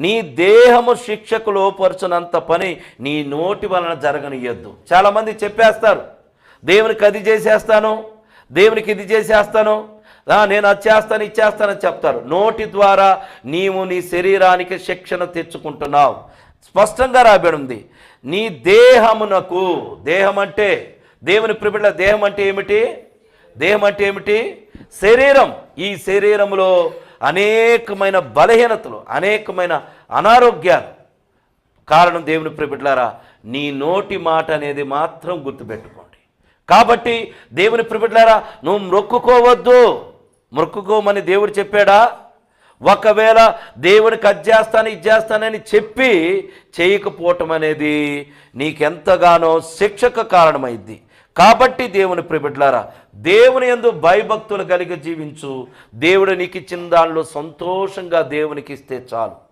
నీ దేహము శిక్షకు లోపరచునంత పని నీ నోటి వలన జరగనియొద్దు చాలామంది చెప్పేస్తారు దేవునికి అది చేసేస్తాను దేవునికి ఇది చేసేస్తాను నేను అది చేస్తాను ఇచ్చేస్తానని చెప్తారు. నోటి ద్వారా నీవు నీ శరీరానికి శిక్షణ తెచ్చుకుంటున్నావు. స్పష్టంగా రాబడి ఉంది నీ దేహమునకు దేహం అంటే దేవుని ప్రిబిళ్ళ దేహం అంటే ఏమిటి? దేహం అంటే ఏమిటి? శరీరం. ఈ శరీరంలో అనేకమైన బలహీనతలు అనేకమైన అనారోగ్యాలు. కారణం దేవుని ప్రిబిడ్లారా నీ నోటి మాట అనేది మాత్రం గుర్తుపెట్టుకోండి. కాబట్టి దేవుని ప్రిబిడ్లారా నువ్వు మొక్కుకోవద్దు. మొక్కుకోమని దేవుడు చెప్పాడా? ఒకవేళ దేవునికి అది చేస్తాను ఇది చేస్తానని చెప్పి చేయకపోవటం అనేది నీకెంతగానో శిక్షకు కారణమైద్ది. కాబట్టి దేవుని ప్రిబిడ్లారా దేవుని ఎందు భయభక్తులు కలిగి జీవించు. దేవుడు నీకు ఇచ్చిన దానిలో సంతోషంగా దేవునికి ఇస్తే చాలు.